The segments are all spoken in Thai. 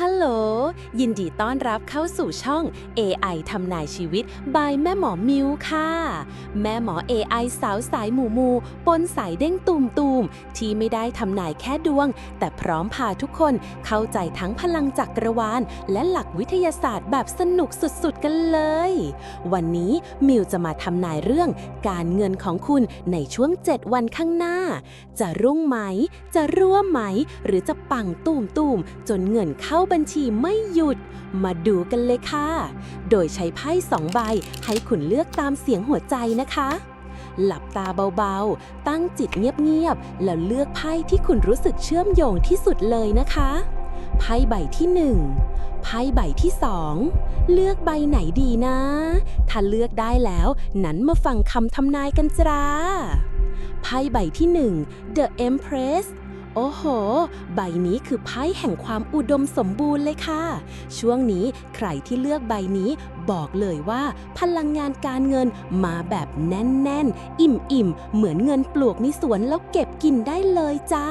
ฮัลโหลยินดีต้อนรับเข้าสู่ช่อง AI ทำนายชีวิต by แม่หมอมิวค่ะ แม่หมอ AI สาวสายหมู่มู ปนสายเด้งตูมตูมที่ไม่ได้ทำนายแค่ดวง แต่พร้อมพาทุกคนเข้าใจทั้งพลังจักรวาล และหลักวิทยาศาสตร์แบบสนุกสุดๆ กันเลย วันนี้มิวจะมาทำนายเรื่อง การเงินของคุณในช่วง 7 วันข้างหน้า จะรุ่งไหม จะร่วมไหม หรือจะปังตูมตูมจนเงินเข้าบัญชีไม่หยุด มาดูกันเลยค่ะ โดยใช้ไพ่สองใบให้คุณเลือกตามเสียงหัวใจนะคะ หลับตาเบาๆ ตั้งจิตเงียบๆ แล้วเลือกไพ่ที่คุณรู้สึกเชื่อมโยงที่สุดเลยนะคะ ไพ่ใบที่หนึ่งไพ่ใบที่สองเลือกใบไหนดีนะ ถ้าเลือกได้แล้วนั้นมาฟังคำทำนายกันจ้าไพ่ใบที่หนึ่ง The Empress โอ้โห ใบนี้คือไพ่แห่งความอุดมสมบูรณ์เลยค่ะ ช่วงนี้ใครที่เลือกใบนี้ บอกเลยว่า พลังงานการเงินมาแบบแน่น ๆ อิ่ม ๆ เหมือนเงินปลวกในสวนแล้วเก็บกินได้เลยจ้า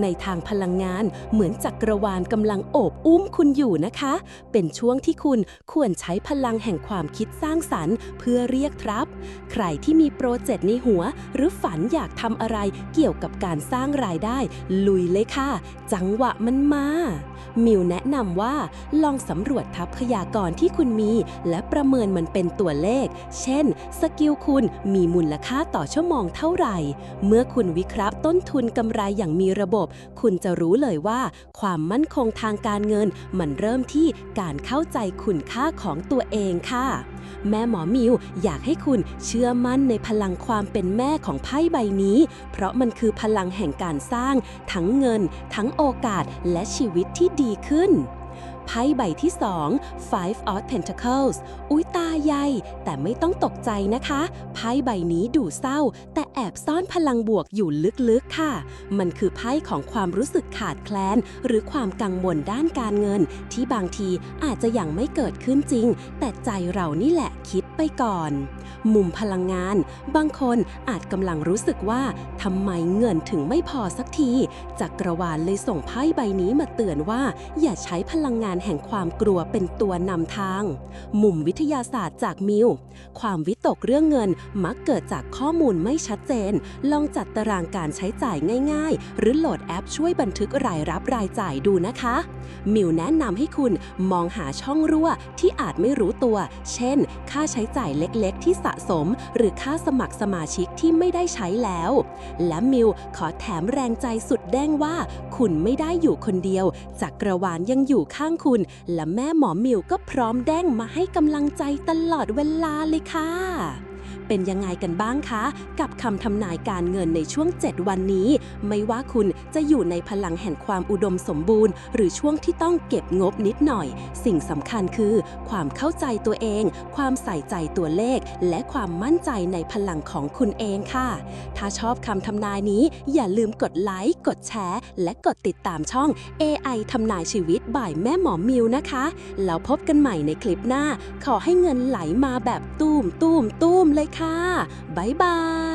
ในทางพลังงานเหมือนจักรวาลกำลังโอบอุ้มคุณอยู่นะคะ เป็นช่วงที่คุณควรใช้พลังแห่งความคิดสร้างสรรค์ เพื่อเรียกทรัพย์ ใครที่มีโปรเจกต์ในหัว หรือฝันอยากทำอะไรเกี่ยวกับการสร้างรายได้ ลุยเลยค่ะ จังหวะมันมา มิวแนะนำว่าลองสำรวจทัพพยากรที่คุณมีและประเมินมันเป็นตัวเลข เช่น สกิลคุณมีมูลค่าต่อชั่วโมงเท่าไหร่ เมื่อคุณวิเคราะห์ต้นทุนกำไรอย่างมีระบบ คุณจะรู้เลยว่า ความมั่นคงทางการเงิน มันเริ่มที่การเข้าใจคุณค่าของตัวเองค่ะ แม่หมอมิวอยากให้คุณเชื่อมั่นในพลังความเป็นแม่ของไพ่ใบนี้ เพราะมันคือพลังแห่งการสร้าง ทั้งเงิน ทั้งโอกาสและชีวิตที่ดีขึ้นไพ่ใบที่2 Five of Pentacles อุ้ยตาใหญ่แต่ไม่ต้องตกใจนะคะ ไพ่ใบนี้ดูเศร้า แต่แอบซ่อนพลังบวกอยู่ลึกๆค่ะ มันคือไพ่ของความรู้สึกขาดแคลน หรือความกังวลด้านการเงิน ที่บางทีอาจจะยังไม่เกิดขึ้นจริง แต่ใจเรานี่แหละคิดไปก่อน มุมพลังงาน บางคนอาจกำลังรู้สึกว่าทำไมเงินถึงไม่พอสักทีจักรวาลเลยส่งไพ่ใบนี้มาเตือนว่า อย่าใช้พลังงานแห่งความกลัวเป็นตัวนำทาง มุมวิทยาศาสตร์จากมิว ความวิตกเรื่องเงินมักเกิดจากข้อมูลไม่ชัดเจน ลองจัดตารางการใช้จ่ายง่ายๆ หรือโหลดแอปช่วยบันทึกรายรับรายจ่ายดูนะคะ มิวแนะนำให้คุณมองหาช่องรั่วที่อาจไม่รู้ตัว เช่น ค่าใช้จ่ายเล็กๆ ที่สะสม หรือค่าสมัครสมาชิกที่ไม่ได้ใช้แล้ว และมิวขอแถมแรงใจสุดแดงว่า คุณไม่ได้อยู่คนเดียวจักรวาลยังอยู่ข้างคุณ และแม่หมอมิวก็พร้อมแด้งมาให้กำลังใจตลอดเวลาเลยค่ะ เป็นยังไงกันบ้างคะ กับคำทำนายการเงินในช่วง 7 วันนี้ ไม่ว่าคุณจะอยู่ในพลังแห่งความอุดมสมบูรณ์ หรือช่วงที่ต้องเก็บงบนิดหน่อย สิ่งสำคัญคือ ความเข้าใจตัวเอง ความใส่ใจตัวเลข และความมั่นใจในพลังของคุณเองค่ะ ถ้าชอบคำทำนายนี้ อย่าลืมกดไลค์กดแชร์ และกดติดตามช่อง AI ทำนายชีวิตบ่ายแม่หมอมิวนะคะแล้วพบกันใหม่ในคลิปหน้า ขอให้เงินไหลมาแบบตูมตูมตูมเลยเลยค่ะ บ๊ายบาย